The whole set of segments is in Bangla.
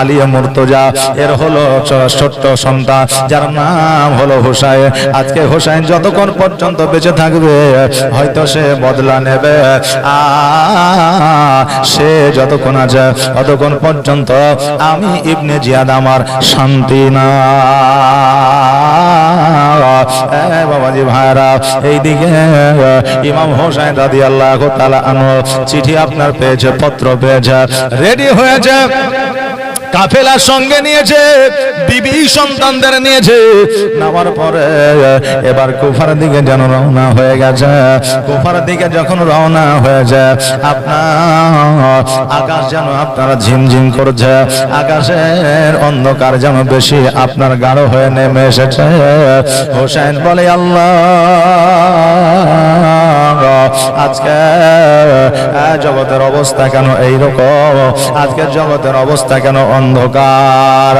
আলিয়া মুর্তজা, এর হলো ছোট্ট সন্তান, যার নাম হলো হুসাইন। আজকে হুসাইন যতক্ষণ পর্যন্ত বেঁচে থাকবে, হয়তো সে বদলা নেবে। সে যতক্ষণ আছে, ততক্ষণ পর্যন্ত আমি ইবনে জিয়াদ আমার শান্তি না। বাবাজি ভাইরা এইদিকে ইমাম হোসেন রাদি আল্লাহ চিঠি আপনার পেয়েছে, পত্র পেয়েছে। রেডি হয়েছে। কাফেলার সঙ্গে নিয়েছে, বিবি সন্তানদের নিয়েছে। নামার পরে এবার কুফার দিকে যেন রওনা হয়ে গেছে। কুফার দিকে যখন রওনা হয়েছে আপনার আকাশ যেন আপনারা ঝিমঝিম করছে, আকাশের অন্ধকার যেন বেশি আপনার গাঢ় হয়ে নেমে এসেছে। হোসেন বলে, আল্লাহ আজকে জগতের অবস্থা কেন এইরকম? আজকে জগতের অবস্থা কেন অন্ধকার?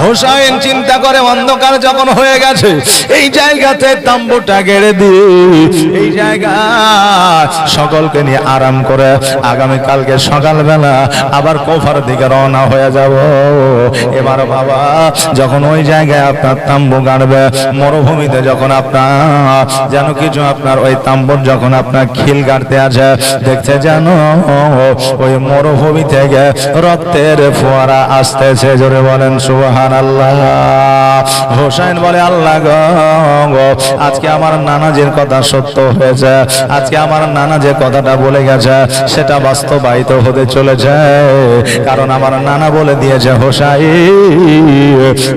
হোসাইন চিন্তা করে অন্ধকার যখন হয়ে গেছে, এই জায়গাতে তাম্বুটা গেড়ে দিয়ে এই জায়গা সকলকে নিয়ে আরাম করে আগামী কালকে সকালবেলা আবার কোফার দিকে রওনা হয়ে যাব। এবার বাবা, যখন ওই জায়গায় আপনার তাম্বু গাড়বে, মরুভূমিতে যখন আপনার, যেন কিছু আপনার ওই তাম্বুর যখন আপনার খিল গাড়তে আছে দেখতে যেন ওই মরুভূমি থেকে রক্তের ফোয়ারা আসতেছে। জোরে বলেন সুবহান আল্লাহ হোসেন বলে, আল্লাহ আজকে আমার নানাজির কথা সত্য হয়েছে, আজকে আমার নানা যে কথাটা বলে গেছে, সেটা বাস্তবায়িত হতে চলেছে। কারণ আমার নানা বলে দিয়েছে হোসাই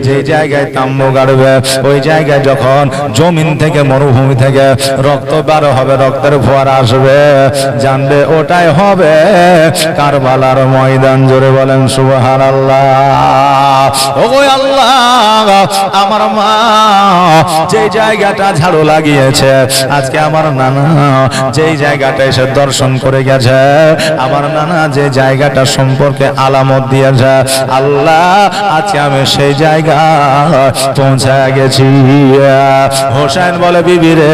যে জায়গায় তাম্বু গাড়বে, ওই জায়গায় যখন জমিন থেকে, মরুভূমি থেকে রক্ত বার হবে রক্তের ফোয়ারা আসবে, জানবে ওটাই হবে। কারবালার ময়দান জোরে বলেন সুবহান আল্লাহ, আমার মা যে জায়গাটা ঝাড়ু লাগিয়েছে, আজকে আমার নানা যেই জায়গাটা এসে দর্শন করে গেছে, আমার নানা যে জায়গাটা সম্পর্কে আলামত দিয়েছে, আল্লাহ, আজকে আমি সেই জায়গা পৌঁছে গেছি। হোসেন বলে, বিবি রে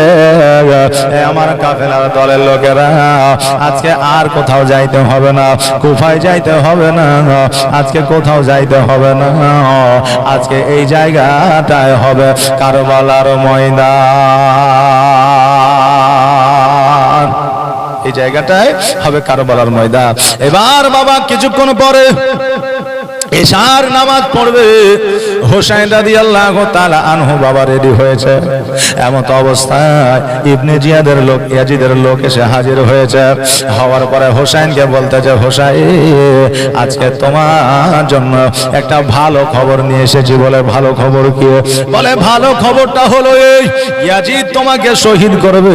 আমার কাফেলার দলের লোকেরা। আজকে আর কোথাও যাইতে হবে না। কুফায় যাইতে হবে না। আজকে কোথাও যাইতে হবে না। আজকে এই জায়গাটায় হবে কারবালার ময়দান। এই জায়গাটায় হবে কারবালার ময়দান। এবার বাবা কিছুক্ষণ পরে এশার নামাজ পড়বে। হোসাইন রাদি আল্লাহ তালা আনহু বাবা রেডি হয়েছে। এমত অবস্থায় ইবনে জিয়াদের লোক, ইয়াজিদের লোক এসে হাজির হয়েছে। হওয়ার পরে হোসাইনকে বলতেছে হোসাই আজকে তোমার জন্য একটা ভালো খবর নিয়ে এসেছি। বলে, ভালো খবর কি? বলে, ভালো খবরটা হলো এই, ইয়াজিদ তোমাকে শহীদ করবে।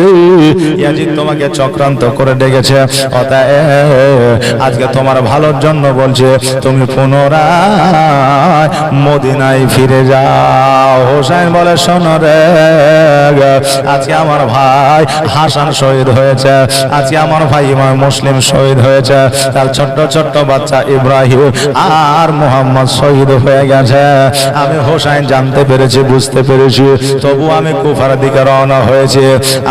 ইয়াজিদ তোমাকে চক্রান্ত করে ডেকেছে। অতএব আজকে তোমার ভালোর জন্য বলছে, তুমি পুনরায় মদিনায় ফিরে যাও। হোসেন বলে, শোনো রে আজকে আমার ভাই হাসান শহীদ হয়েছে। আজকে আমার ভাই ইমাম মুসলিম শহীদ হয়েছে। তার ছোট্ট ছোট্ট বাচ্চা ইব্রাহিম আর মোহাম্মদ শহীদ হয়ে গেছে। আমি হোসাইন জানতে পেরেছি, বুঝতে পেরেছি। তবু আমি কুফার দিকে রওনা হয়েছে।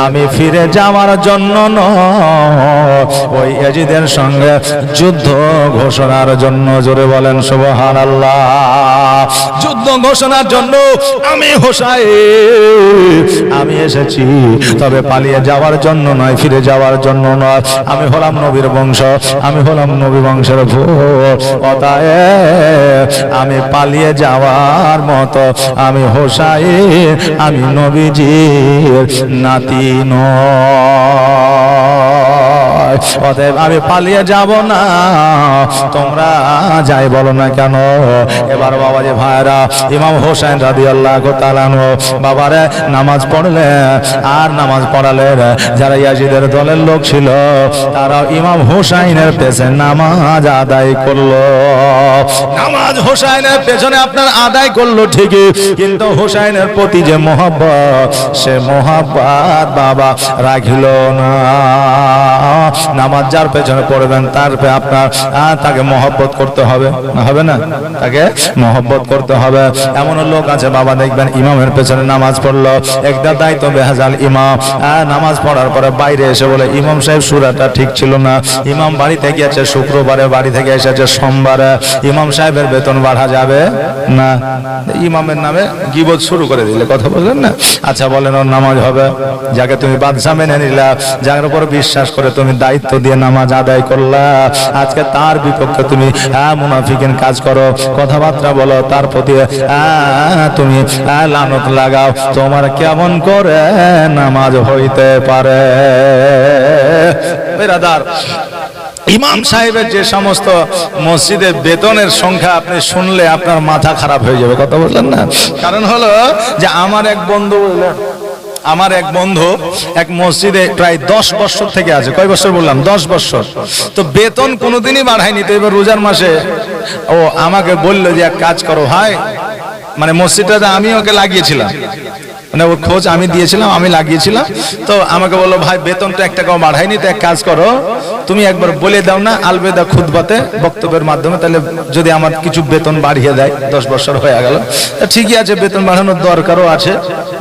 আমি ফিরে যাওয়ার জন্য নয়। ওই এজিদের সঙ্গে যুদ্ধ ঘোষণার জন্য জোরে বলেন সুবহান আল্লাহ যুদ্ধ ঘোষণার জন্য আমি হোসাই আমি এসেছি, তবে পালিয়ে যাওয়ার জন্য নয়, ফিরে যাওয়ার জন্য নয়। আমি হলাম নবীর বংশ, আমি হলাম নবী বংশের অতএব আমি পালিয়ে যাওয়ার মতো আমি হোসাই আমি নবীজির নাতি নয় অতএব আমি পালিয়ে যাব না। তোমরা যাই বলো না কেন? এবার বাবা যে ভাইরা, ইমাম হোসেন রাদি আল্লাহ তালানো বাবারে, নামাজ পড়লে আর নামাজ পড়ালে যারা ইয়াজিদের দলের লোক ছিল তারা ইমাম হোসাইনের পেছনে নামাজ আদায় করল। নামাজ হোসাইনের পেছনে আপনার আদায় করল ঠিকই, কিন্তু হোসাইনের প্রতি যে মোহাব্বত, সে মোহাব্বত বাবা রাখিল না। নামাজ যার পেছনে পড়বেন তার আপনার তাকে মহব্বত করতে হবে। হবে না? তাকে মহব্বত করতে হবে। এমন লোক আছে, বাবা দেখবেন ইমামের পেছনে নামাজ পড়ল। একটা দায়িত্ব বেহাজাল ইমাম। নামাজ পড়ার পরে বাইরে এসে বলে, ইমাম সাহেব, সুরাটা ঠিক ছিল না। ইমাম বাড়িতে গিয়েছে শুক্রবারে, বাড়ি থেকে এসেছে সোমবারে। ইমাম সাহেবের বেতন বাড়া যাবে না? ইমামের নামে গিবত শুরু করে দিলে, কথা বললেন না? আচ্ছা বলেন, ওর নামাজ হবে। যাকে তুমি বাদশা মেনে নিলা, যার উপর বিশ্বাস করে তুমি দায়িত্ব দিয়ে নামাজ আদায় করলা। আজকে তার বিপক্ষে তুমি আহ, মুনাফিকিন কাজ করো কথাবার্তা বলো তার প্রতি তুমি লানত লাগাও। তোমার কেমন করে নামাজ হইতে পারে? বেরাদার ইমাম সাহেবের যে সমস্ত মসজিদে বেতনের সংখ্যা আপনি শুনলে আপনার মাথা খারাপ হয়ে যাবে কথা বললেন না? কারণ হলো যে আমার এক বন্ধু বললেন আমার এক বন্ধু এক মসজিদে প্রায় দশ বছর থেকে আছে। কয় বছর বললাম? দশ বছর। তো বেতন কোনোদিনই বাড়ায়নি। তো এবার রোজার মাসে ও আমাকে বলল যে, এক কাজ করো ভাই। মানে মসজিদটাতে আমি ওকে লাগিয়েছিলাম। মানে ওর খোঁজ আমি দিয়েছিলাম, আমি লাগিয়েছিলাম। তো আমাকে বলল, ভাই বেতন তো এক টাকাও বাড়ায়নি, তো এক কাজ করো। তুমি একবার বলে দাও না আলবেদা খুদবাতে বক্তব্যের মাধ্যমে, তাহলে যদি আমার কিছু বেতন বাড়িয়ে দেয়, দশ বছর হয়ে গেল। তা ঠিকই আছে, বেতন বাড়ানোর দরকারও আছে,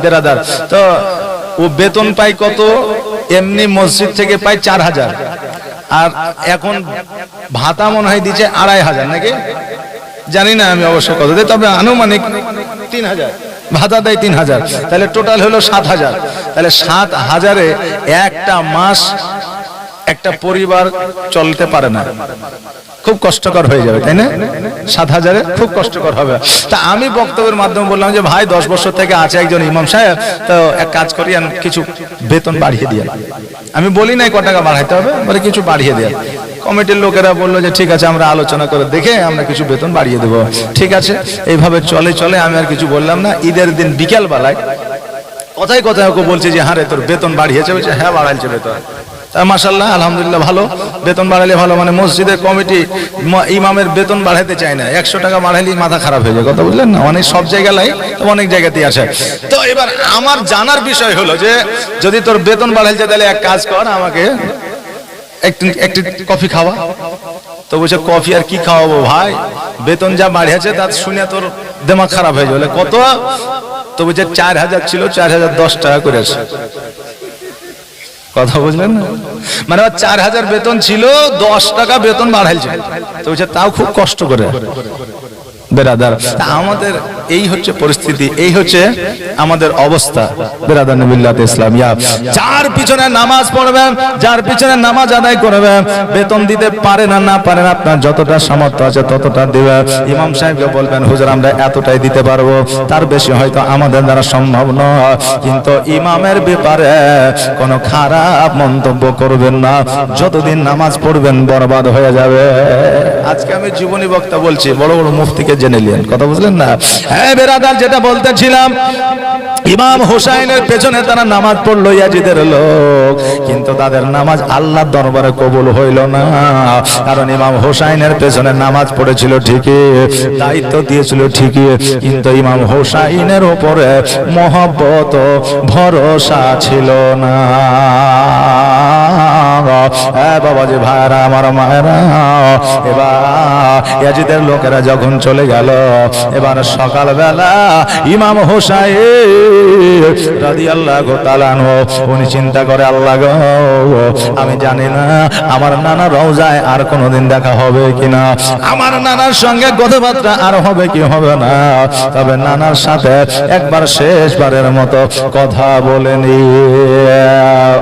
বেরাদার। তো ও বেতন পায় কত? এমনি মসজিদ থেকে পায় চার হাজার। আর এখন ভাতা মনে হয় দিচ্ছে আড়াই হাজার, নাকি? জানি না আমি অবশ্য কত দেয় তবে আনুমানিক তিন হাজার। ভাতা দেয় তিন হাজার। তাহলে টোটাল হলো সাত হাজার। তাহলে সাত হাজারে একটা মাস একটা পরিবার চলতে পারে না। খুব কষ্টকর হয়ে যাবে, তাই না? সাত হাজারে খুব কষ্টকর হবে। তা আমি বক্তব্যের মাধ্যমে বললাম যে, ভাই, দশ বছর থেকে আছে একজন ইমাম সাহেব, তো এক কাজ করি কিছু বেতন বাড়িয়ে দিয়ে আমি বলি নাই ক টাকা বাড়াইতে হবে? বলে, কিছু বাড়িয়ে দেয় কমিটির লোকেরা বলল যে, ঠিক আছে, আমরা আলোচনা করে দেখে আমরা কিছু বেতন বাড়িয়ে দেবো। ঠিক আছে, এইভাবে চলে চলে, আমি আর কিছু বললাম না। ঈদের দিন বিকেল বেলায় কথায় কথায় ওকে বলছে যে হ্যাঁ রে, তোর বেতন বাড়িয়েছে। বলছে হ্যাঁ বাড়াইছে বেতন মাসাল্লাহ আলহামদুলিল্লাহ, ভালো। বেতন বাড়ালে ভালো মানে মসজিদের কমিটি ইমামের বেতন বাড়াইতে চায় না। একশো টাকা বাড়াইলেই মাথা খারাপ হয়ে যায়, কথা বুঝলেন না? অনেক সব জায়গায় অনেক জায়গাতেই আসে। তো এবার আমার জানার বিষয় হলো যে, যদি তোর বেতন বাড়াইছে তাহলে এক কাজ কর, আমাকে একটি কফি খাওয়া। তো বলছে, কফি আর কি খাওয়াবো ভাই? বেতন যা বাড়িয়েছে, তা শুনে তোর দেমাগ খারাপ হয়ে যাবে। কত? তো বলছে, চার হাজার ছিল, চার হাজার দশ টাকা করে আছে কথা বুঝলেন না? মানে চার হাজার বেতন ছিল, দশ টাকা বেতন বাড়াইছে। তো তাও খুব কষ্ট করে। বেড়াদার আমাদের এই হচ্ছে পরিস্থিতি, এই হচ্ছে আমাদের অবস্থা। ইসলামিয়া, যার পিছনে নামাজ পড়বে যার পিছনে নামাজ আদায় করবেন, বেতন দিতে পারে না না পারে না, আপনার যতটা সামর্থ্য আছে ততটা দিবে। ইমাম সাহেবকে বলবেন, হুজুর, আমরা এতটাই দিতে পারব, তার বেশি হয়তো আমাদের দ্বারা সম্ভব নয়। কিন্তু ইমামের ব্যাপারে কোনো খারাপ মন্তব্য করবেন না। যতদিন নামাজ পড়বেন, বরবাদ হয়ে যাবে। আজকে আমি জীবনী বক্তা বলছি, বড় বড় মুফতিকে জেনে নিলেন। কথা বুঝলেন না? হ্যাঁ বেরাদার, যেটা বলতেছিলাম, ইমাম হোসাইনের পেছনে তারা নামাজ পড়ল, ইয়াজিদের লোক। কিন্তু তাদের নামাজ আল্লাহর দরবারে কবুল হইল না। কারণ ইমাম হোসাইনের পেছনে নামাজ পড়েছিল ঠিকই, দায়িত্ব দিয়েছিল ঠিকই, কিন্তু ইমাম হোসাইনের উপরে মহব্বত, ভরসা ছিল না। হ্যাঁ বাবাজি ভাইরা, আমার মায়েরা। এবার লোকেরা যখন চলে গেল, এবার সকালবেলা ইমাম হোসাই রাদি আল্লাহ তালানো উনি চিন্তা করে, আল্লাহ গো, আমি জানি না, আমার নানা রওজায় আর কোনোদিন দেখা হবে কিনা? আমার নানার সঙ্গে কথাবার্তা আর হবে কি হবে না? তবে নানার সাথে একবার শেষবারের মতো কথা বলে নি।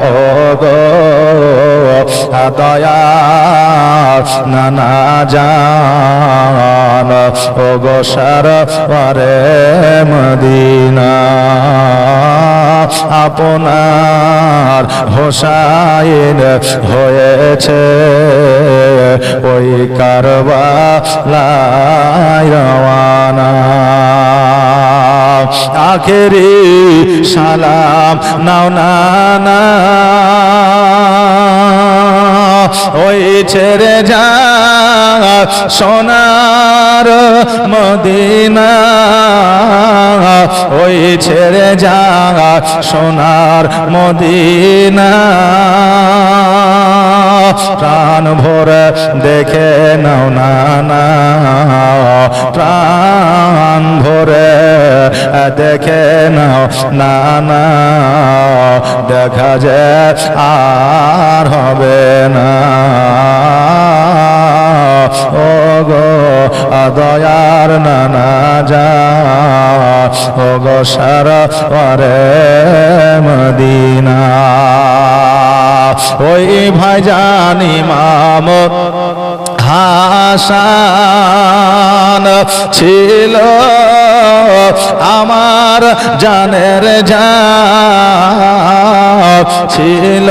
ও গো দয়া নানা জান। ও সারে মদিনা, আপনার হোসাইন হয়েছে ওই কারবালায় রওয়ানা। আখেরি সালাম নাও না ওই ছেড়ে যা, সোনার মদিনা। ওই ছেড়ে যা, সোনার মদিনা। প্রাণ ভরে দেখে নাও না প্রাণ ভরে দেখে নাও না। দেখা যে আর হবে না। ও গো দয়ার নানা যা ও গো সারে মদিনা। ওই ভাই জানি মামত হাসান ছিল আমার জানের যা, ছিল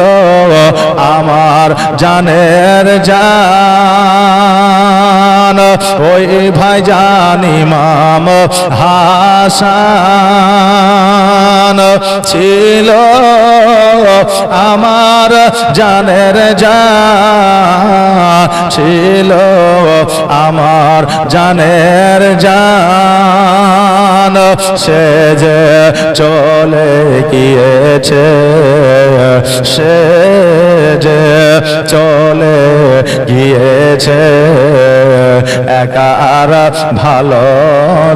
আমার জানের জান ওই ভাই জানি মাম হাসান ছিল আমার জানের জান ছিল, আমার জানের জান সে যে চলে গিয়েছে, সে যে চলে গিয়েছে। একা আর ভালো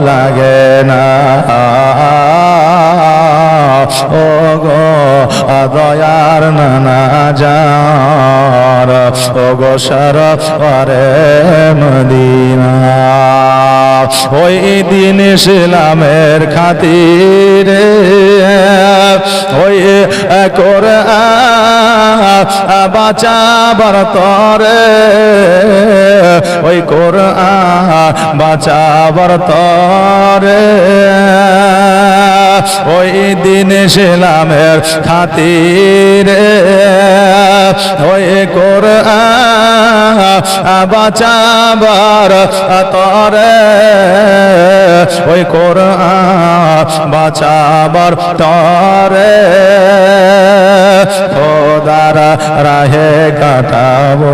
লাগে না। ও গো দয়ার নানা যার ও গো সররে মদিনা। ওই দিন ইসলামের খাতিরে ওই করে বাঁচাবার তরে, ওই কোর বাঁচাবার তরে, ওই দিন ইসলামের খাতিরে ওই কোর বাঁচাবার তরে। ওই কোর বাঁচাবার তরে। খোদার রাহে কাটাবো।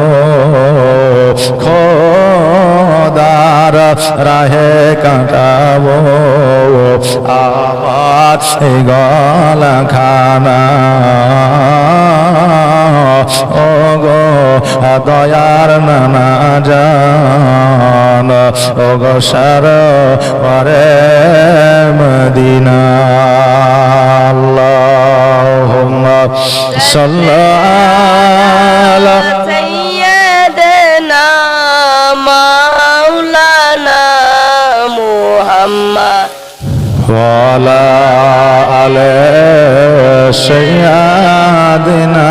খোদার রাহে কাটাবো। আমার গলা খানা ও গো দয়ার নানা জান ও গো সার পরে মদিনা আল্লাহ وعلى آل سيدنا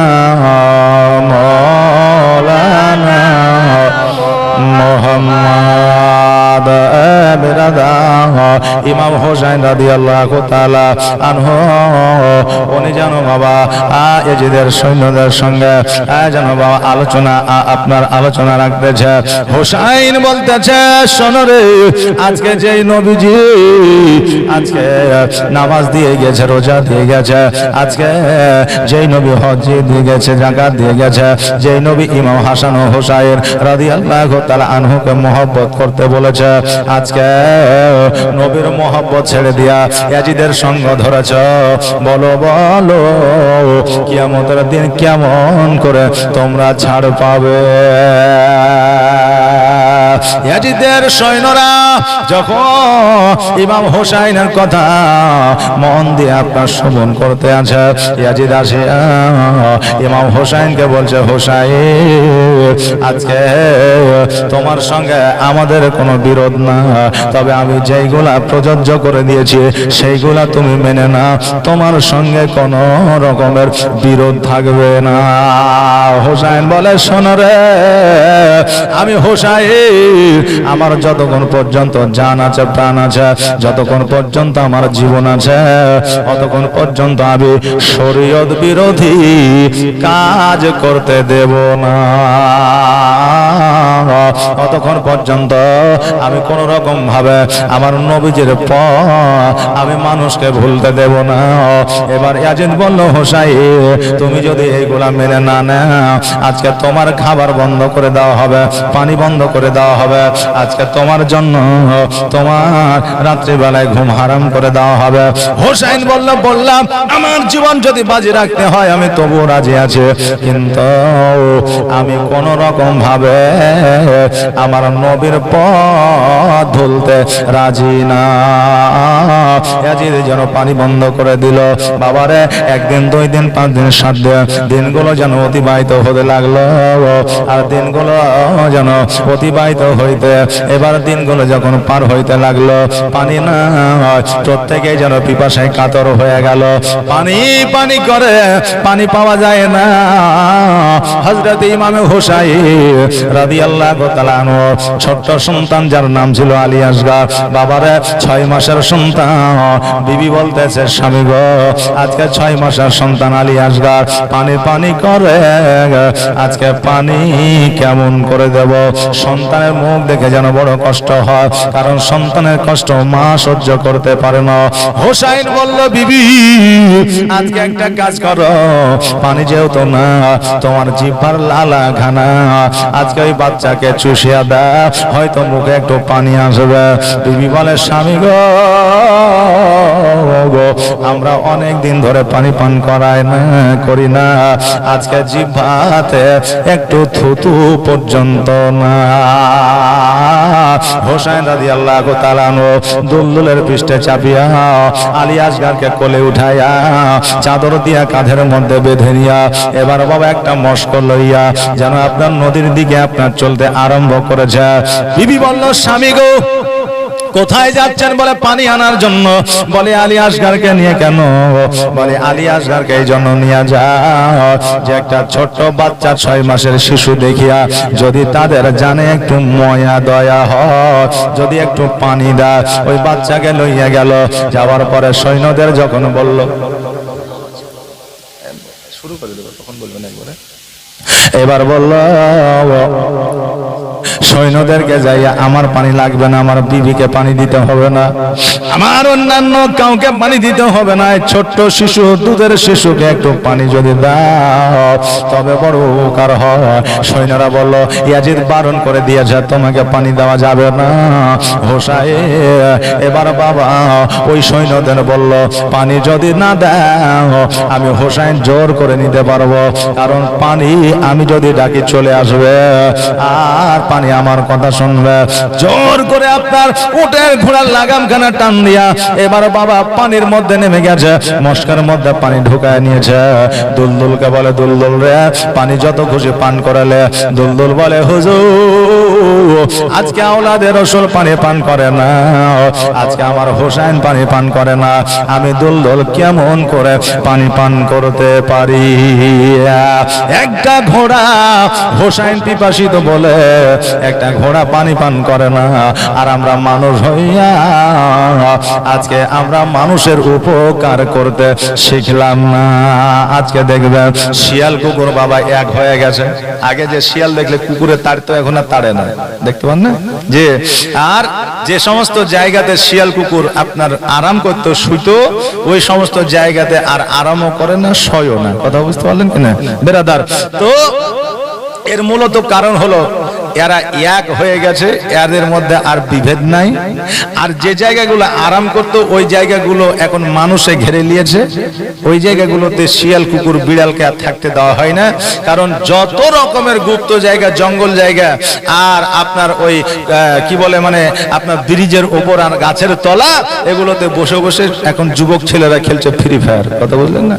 مولانا ইমাম হোসেন রাদিয়াল্লাহু তাআলা আনহু, উনি যেন বাবা এজিদের সৈন্যদের সঙ্গে যেন বাবা আলোচনা আপনার আলোচনা রাখতেছে। হোসাইন বলতেছে, শোনো রে, আজকে যেই নবীজি, আজকে নামাজ দিয়ে গেছে, রোজা দিয়ে গেছে, আজকে যেই নবী হজ দিয়ে গেছে, জাকাত দিয়ে গেছে, যেই নবী ইমাম হাসান হোসাইন রাদিয়াল্লাহু তাআলা আনহুকে মহব্বত করতে বলেছে, আজকে নবীর মহব্বত ছেড়ে দিয়া ইয়াজিদের সঙ্গ ধরেছ। বলো বলো, কিয়ামতের দিন কেমন করে তোমরা ছাড় পাবে? ইয়াজিদের সৈন্যরা যখন ইমাম হোসাইনের কথা মন দিয়ে আপনার শ্রবণ করতে আছে, ইয়াজিদ আসে ইমাম হোসাইনকে বলছে, হোসাইন, আজকে তোমার সঙ্গে আমাদের কোনো বিরোধ না। তবে আমি যেইগুলা প্রযোজ্য করে দিয়েছি, সেইগুলা তুমি মেনে না তোমার সঙ্গে কোনো রকমের বিরোধ থাকবে না। হোসাইন বলে, শোনো রে আমি হোসাইন আমার যতক্ষণ পর্যন্ত জান আছে, প্রাণ আছে, যতক্ষণ পর্যন্ত আমার জীবন আছে ততক্ষণ পর্যন্ত আমি শরীয়ত বিরোধী কাজ করতে দেব না। অতক্ষণ পর্যন্ত আমি কোন রকম ভাবে আমার নবীজির পথ আমি মানুষকে ভুলতে দেব না। এবার ইয়াজিদ বলল হোসাই তুমি যদি এইগুলা মেনে না নাও, আজকে তোমার খাবার বন্ধ করে দেওয়া হবে। পানি বন্ধ করে দেওয়া হবে। আজকে তোমার জন্য তোমার রাত্রিবেলায় ঘুম হারাম করে দেওয়া হবে। হোসাইন বলল, বললাম, আমার জীবন যদি বাজি রাখতে হয়, আমি তবুও রাজি আছি। কিন্তু আমি কোন রকম ভাবে আমার নবীর পথ ধুলতে রাজি না। যেন পানি বন্ধ করে দিল। বাবারে, একদিন, দুই দিন, পাঁচ দিন, সাত দিন, দিনগুলো যেন অতিবাহিত হতে লাগল। আর দিনগুলো যেন অতিবাহিত হইতে এবার দিনগুলো যখন পার হইতে লাগল, পানি না প্রত্যেকে যেন পিপাসায় কাতর হয়ে গেল। পানি পানি করে, পানি পাওয়া যায় না। হজরত ইমামে হোসাই রাদি আল্লাহ ছোট্ট সন্তান যার নাম ছিল আলী আসগার। বাবারে, ছয় মাসের সন্তান। বিবি বলতেছে, স্বামী গো, আজকে ছয় মাসের সন্তান আলী আসগার। পানি পানি করে, আজকে পানি কেমন করে দেব। সন্তানের মুখ দেখে যেন বড় কষ্ট হয় কারণ সন্তানের কষ্ট মা সহ্য করতে পারে না। হোসাইন বলল বিবি আজকে একটা কাজ করো পানি যেহেতু না তোমার জিভার লালা ঘানা। আজকে ওই বাচ্চাকে চুষিয়া দাও হয়তো মুখে একটু পানি আসবে। বিবি বলে স্বামী গো, আমরা অনেক দিন ধরে পানি পান করাই না করি না। আজকে জিভাতে একটু থুতু পর্যন্ত পৃষ্ঠে চাপিয়া কোলে উঠাইয়া চাদর দিয়া কাঁধের মধ্যে বেঁধে নিয়া এবার বাবা একটা মস্ক লইয়া, যেন আপনার নদীর দিকে আপনার চলতে আরম্ভ করেছে। বিবি বলল, স্বামী গো কোথায় যাচ্ছেন বলে পানি আনার জন্য? বলে, আলী আসগারকে নিয়ে কেন বলে, আলী আসগারকে এই জন্য নিয়ে যাও। যে একটা ছোট্ট বাচ্চা ছয় মাসের শিশু দেখিয়া যদি তাদের জানে একটু ময়া দয়া হয় যদি একটু পানি দেয় ওই বাচ্চাকে লইয়া গেল। যাওয়ার পরে সৈন্যদের যখন বলল, শুরু করে দেবো, তখন বলবেন একবারে। এবার বলল সৈন্যদেরকে যাইয়া আমার পানি লাগবে না, আমার বিবিকে পানি দিতে হবে না। আমার অন্যান্য কাউকে পানি দিতে হবে না ছোট্ট শিশু, দুধের শিশুকে একটু পানি যদি দাও, তবে বড় উপকার হয়। সৈন্যরা বলল, ইয়াজিদ বারণ করে দিয়েছে, তোমাকে পানি দেওয়া যাবে না। হোসাই এবার বাবা, ওই সৈন্যদের বলল, পানি যদি না দাও, আমি হোসাইন জোর করে নিতে পারব, কারণ পানি আমি যদি ডাকি চলে আসবে, আর পানি আমার কথা শুনবে। জোর করে আপনার উটের ঘোড়ার লাগাম খানা টান দিয়া এবার বাবা পানির মধ্যে নেমে গেছে, মস্কার মধ্যে পানি ঢুকায় নিয়েছে। দুলদুলকে বলে, দুলদুল রে, পানি যত খুশি পান করালে। দুলদুল বলে, হুজুর আজকে আওলাদের রসুল পানি পান করে না। আজকে আমার হোসাইন পানি পান করে না। আমি দুলদুল কেমন করে পানি পান করতে পারি? একটা ঘোড়া, হোসাইন পিপাসিত বলে একটা ঘোড়া পানি পান করে না। আর আমরা মানুষ হইয়া আজকে আমরা মানুষের উপকার করতে শিখলাম না। আজকে দেখবেন শিয়াল কুকুর বাবা এক হয়ে গেছে। আগে যে শিয়াল দেখলে কুকুরে তাড়তো এখন আর তাড়ে না। দেখতে পান না? যে আর যে সমস্ত জায়গাতে শিয়াল কুকুর আপনার আরাম করতো, শুইতো, ওই সমস্ত জায়গাতে আর আরামও করে না সয়ও না। কথা বুঝতে পারলেন কিনা বেরাদার। তো এর মূলত কারণ হলো এরা এক হয়ে গেছে, এদের মধ্যে আর বিভেদ নাই। আর যে জায়গাগুলো আরাম করত, ওই জায়গাগুলো এখন মানুষে ঘেরে নিয়েছে। ওই জায়গাগুলোতে শিয়াল, কুকুর, বিড়ালকে আর থাকতে দেওয়া হয় না। কারণ যত রকমের গুপ্ত জায়গা, জঙ্গল জায়গা, আর আপনার ওই কি বলে মানে আপনার ব্রিজের ওপর আর গাছের তলা, এগুলোতে বসে বসে এখন যুবক ছেলেরা খেলছে ফ্রি ফায়ার কথা বুঝলেন না?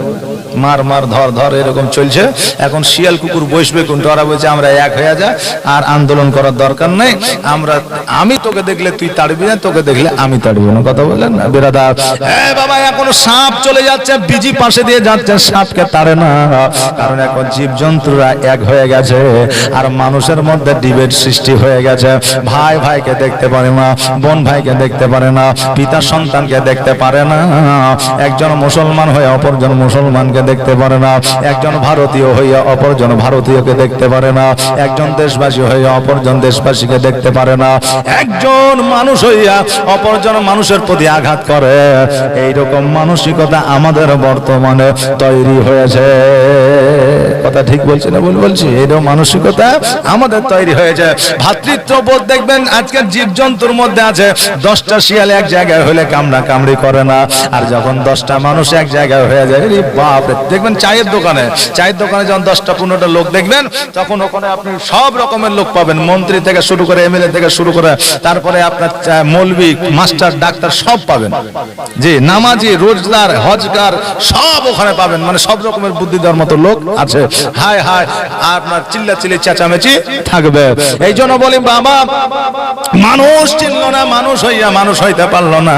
মার মার ধর ধর এরকম চলছে। এখন শিয়াল কুকুর বসবে কোন ওরা বলছে আমরা এক হয়ে যা, আর আন্দোলন করার দরকার নেই। আমরা, আমি তোকে দেখলে তুই তাড়বি না, তোকে দেখলে আমি তাড়বো না। কথা বললেন না? বেরাদার, এ বাবা, এখন সাপ চলে যাচ্ছে, বিজি পাশে দিয়ে যাচ্ছে, সাপকে তাড়ে না। কারণ এখন জীবজন্তুরা এক হয়ে গেছে, আর মানুষের মধ্যে ডিবেট সৃষ্টি হয়ে গেছে। ভাই ভাইকে দেখতে পারে না, বোন ভাইকে দেখতে পারে না, পিতা সন্তানকে দেখতে পারে না। একজন মুসলমান হয়ে অপরজন মুসলমানকে দেখতে পারে না। একজন ভারতীয় হইয়া অপরজন ভারতীয়কে দেখতে পারে না। একজন দেশবাসী হইয়া অপরজন দেশবাসীকে দেখতে পারে না। একজন মানুষ হইয়া অপরজন মানুষের প্রতি আঘাত করে। এইরকম মানসিকতা আমাদের বর্তমানে তৈরি হয়েছে। কথা ঠিক বলছি না ভুল বলছি? এইরকম মানসিকতা আমাদের তৈরি হয়েছে। ভাতৃত্ববোধ দেখবেন, আজকের জীবজন্তুর মধ্যে আছে, দশটা শিয়াল এক জায়গায় হলে কামড়া কামড়ি করে না। আর যখন দশটা মানুষ এক জায়গায় হয়ে যায় বাপ দেখবেন চায়ের দোকানে চায়ের দোকানে যখন দশটা পনেরোটা লোক দেখবেন, তখন ওখানে আপনি সব রকমের লোক পাবেন। মন্ত্রী থেকে শুরু করে এমএলএ থেকে শুরু করে, তারপরে আপনার মৌলবি, মাস্টার, ডাক্তার, সব পাবেন। জি, নামাজি রোজদার হজগার, সব ওখানে পাবেন। মানে সব রকমের বুদ্ধি মতো লোক আছে। হায় হায়, আপনার চিল্লা চিল্লি চেঁচামেচি থাকবে। এই জন্য বলি, বাবা, মানুষ চিনল না, মানুষ হইয়া মানুষ হইতে পারল না।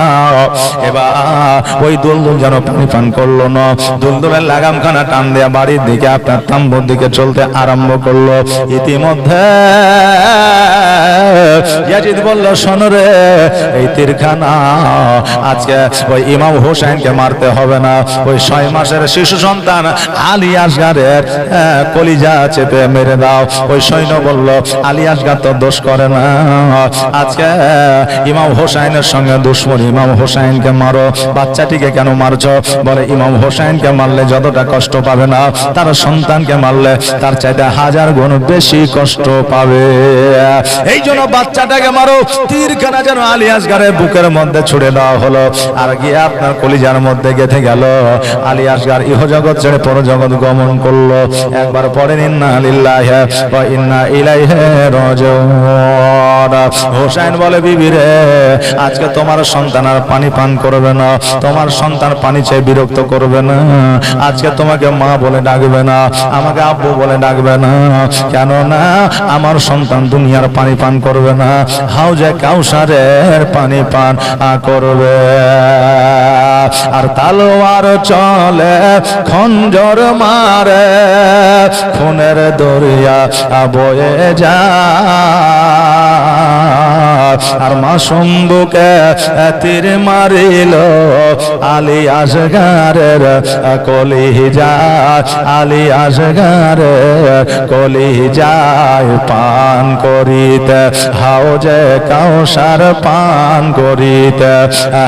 এবার ওই দুলদুল যেন পানি পান করল না। দুলদুলের লাগাম খানা টান দেয়া বাড়ির দিকে, আপনার তাম্বুর দিকে চলতে আরম্ভ করল। ইতিমধ্যে ইয়াজিদ বলল, শোনো রে, এই তীরখানা, আজকে ওই ইমাম হোসেনকে মারতে হবে না। ওই ছয় মাসের শিশু সন্তান আলী আসগারের কলিজা চেপে মেরে দাও। ওই সৈন্য বলল, আলী আসগার তো দোষ করে না। আজকে ইমাম হোসাইনের সঙ্গে দুশ্মন, ইমাম হোসাইনকে মারো। বাচ্চাটিকে কেন মারছো? বলে, ইমাম হোসাইনকে মারলে যতটা কষ্ট পাবে না, তার সন্তানকে মারলে তার চাইতে হাজার গুণ বেশি কষ্ট পাবে। এই জন্য বাচ্চাটাকে মারো, তীরখানা যেন আলী আসগারের বুকের মধ্যে ছুড়ে দেওয়া হলো। আর গিয়ে আপনার কলিজার মধ্যে গেথে গেল। আলী আসগার ইহ জগৎ ছেড়ে পরজগৎ গমন করল। একবার পড়েন ইন্না লিল্লাহি ইন্না ইলাইহি রাজিউন। হোসেন বলে, বিবি রে, আজকে তোমার সন্তান আর পানি পান করবে না। তোমার সন্তান পানি চেয়ে বিরক্ত করবে না। আজকে তোমাকে মা বলে ডাকবে না, আমাকে আব্বু বলে ডাকবে না। কেন না আমার সন্তান দুনিয়ার পানি পান করবে না। হাউজে কাউসারের পানি পান করবে। আর তালোয়ার চলে, খঞ্জর মারে, খুনের দরিয়া বয়ে যায়। আর মাসুম বুকে তীর মারিল, আলী আসগারের কলি যায় আলী আসগারের কলি যায় পান করিতে হাউজে কাউসার পান করিতে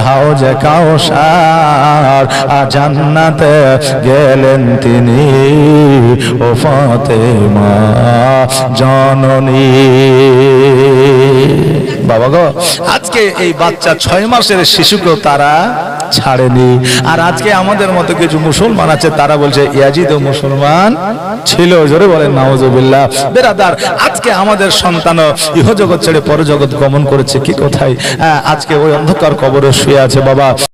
হাউজে কাউসার জান্নাতে গেলেন তিনি। ও ফাতেমা জননী। বাবা গো আজকে এই বাচ্চা ছয় মাসের শিশুকেও তারা ছাড়েনি। আর আজকে আমাদের মতো কিছু মুসলমান আছে তারা বলছে ইয়াজিদ মুসলমান ছিল জোরে বলেন নাওজুবিল্লাহ বেরাদার আজকে আমাদের সন্তান ইহজগৎ ছেড়ে পরজগৎ গমন করেছে কি কোথায়? হ্যাঁ, আজকে ওই অন্ধকার কবরে শুয়ে আছে বাবা।